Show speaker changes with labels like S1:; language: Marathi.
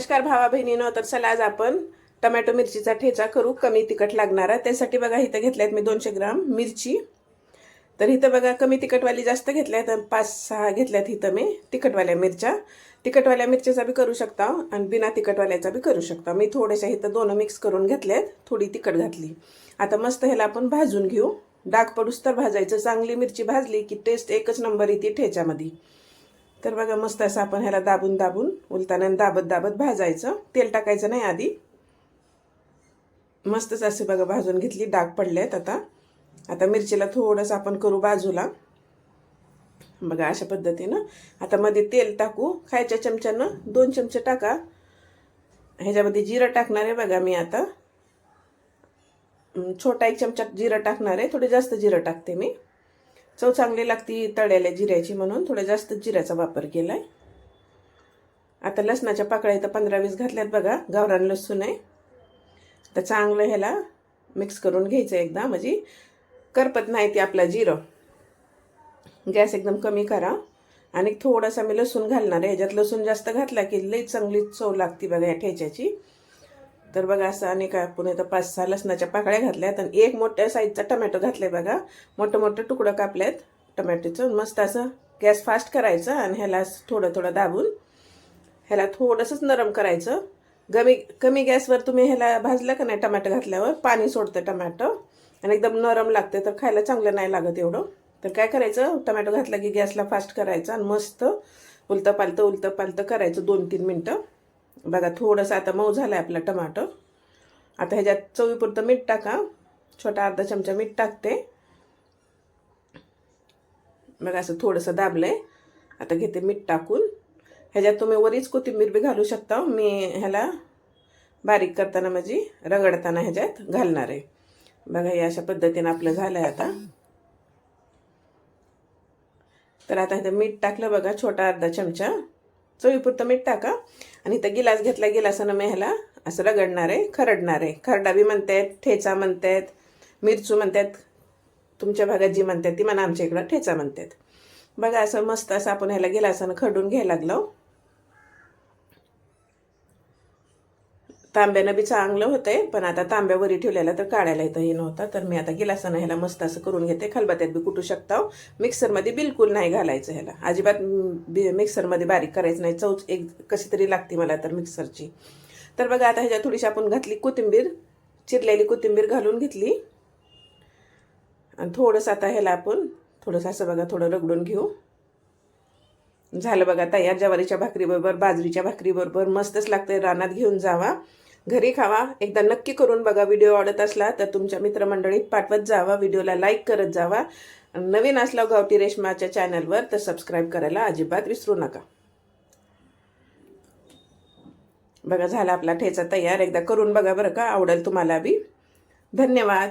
S1: नमस्कार भावा बहिणीनं तर चला आज आपण टमॅटो मिरचीचा ठेचा करू. कमी तिखट लागणारा त्यासाठी बघा इथं घेतल्या आहेत मी दोनशे ग्राम मिरची. तर इथं बघा कमी तिखटवाली जास्त घेतल्या आहेत पाच सहा घेतल्यात इथं मी तिखटवाल्या मिरच्या. तिखटवाल्या मिरच्याचा बी करू शकता आणि बिना तिखटवाल्याचा बी करू शकता. मी थोड्याशा इथं दोन मिक्स करून घेतल्यात थोडी तिखट घातली. आता मस्त ह्याला आपण भाजून घेऊ. डाग पडूस तर भाजायचं. चांगली मिरची भाजली की टेस्ट एकच नंबर येते ठेच्यामध्ये. तर बघा मस्त असं आपण ह्याला दाबून दाबून उलताना दाबत दाबत भाजायचं. तेल टाकायचं नाही आधी. मस्तच असे बघा भाजून घेतली. डाग आहेत आता. आता मिरचीला थोडंसं आपण करू बाजूला. बघा अशा पद्धतीनं. आता मध्ये तेल टाकू. खायच्या चमच्यानं दोन चमचे टाका. ह्याच्यामध्ये जिरं टाकणार आहे बघा मी आता. छोटा एक चमचा जिरं टाकणार आहे. थोडे जास्त जिरं टाकते मी. चव चांगली लागती तळ्याला जिऱ्याची म्हणून. थोडं जास्त जिऱ्याचा वापर केला आहे आता लसणाच्या पाकळ्या इथं पंधरा वीस घातल्यात बघा. गावरान लसूण आहे. तर चांगलं ह्याला मिक्स करून घ्यायचं एकदा. म्हणजे करपत नाही ते आपला जिरं. गॅस एकदम कमी करा. आणि थोडासा मी लसूण घालणार आहे. ह्याच्यात लसूण जास्त घातला की लई चांगली चव लागते बघा या ठेच्याची. तर बघा असं आणि काय आपण इथं पाच सहा लसणाच्या पाकळ्या घातल्यात आणि एक मोठ्या साईजचा टमॅटो घातलाय बघा. मोठं मोठं तुकडं कापल्यात टमॅटोचं. मस्त असं गॅस फास्ट करायचं आणि ह्याला थोडं थोडं दाबून ह्याला थोडंसंच नरम करायचं. कमी कमी गॅसवर तुम्ही ह्याला भाजलं का नाही टमॅटो घातल्यावर पाणी सोडतं टमॅटो. आणि एकदम नरम लागते तर खायला चांगलं नाही लागत एवढं. तर काय करायचं टमॅटो घातला की गॅसला फास्ट करायचं आणि मस्त उलतं पालतं उलतं पालतं करायचं दोन तीन मिनटं. बघा थोडंसं आता मऊ झालं आहे आपला टमाटो. आता ह्याच्यात चवीपुरतं मीठ टाका. छोटा अर्धा चमचा मीठ टाकते. बघा असं थोडंसं दाबलं आहे आता घेते मीठ टाकून. ह्याच्यात तुम्ही वरीच कोथिंबीर बी घालू शकता. मी ह्याला बारीक करताना म्हणजे रगडताना ह्याच्यात घालणार आहे. बघा हे अशा पद्धतीनं आपलं झालं आहे आता. तर आता ह्याचं मीठ टाकलं बघा छोटा अर्धा चमचा. चवीपुरतं मीठ टाका. आणि इथं गिलास घेतला गिलासानं मी ह्याला असं रगडणार आहे खरडणार. आहे खरडा बी म्हणतात ठेचा म्हणतात मिरचू म्हणतात तुमच्या भागात जी म्हणतात ती म्हणा आमच्या इकडं ठेचा म्हणतात. बघा असं मस्त असं आपण ह्याला गिलासानं खरडून घ्यायला लागलो. तांब्यानं बी चांगलं होतंय पण आता तांब्यावरी ठेवलेला तर काढायला इथं हे नव्हता. तर मी आता गिलासानं ह्याला मस्त असं करून घेते. खलबत्यात बी कुटू शकता मिक्सरमध्ये बिलकुल नाही घालायचं ह्याला. अजिबात बी मिक्सरमध्ये बारीक करायचं नाही. चौच एक कशी तरी लागते मला तर मिक्सरची. तर बघा आता ह्याच्यात थोडीशी आपण घातली कोथिंबीर. चिरलेली कोथिंबीर घालून घेतली. आणि थोडंसं आता ह्याला आपण थोडंसं असं बघा थोडं रगडून घेऊ. झालं बघा तयार. ज्वारीच्या भाकरीबरोबर बाजरीच्या भाकरीबरोबर मस्तच लागते रानात घेऊन जावा. घरी खावा. एकदा नक्की करून बघा व्हिडिओ आवडत असला तर तुमच्या मित्रमंडळीत पाठवत जावा. व्हिडिओला लाईक करत जावा. नवीन असला गावठी रेशमाच्या चॅनलवर तर सबस्क्राईब करायला अजिबात विसरू नका. बघा झाला आपला ठेचा तयार. एकदा करून बघा बरं का. आवडेल तुम्हाला बी. धन्यवाद.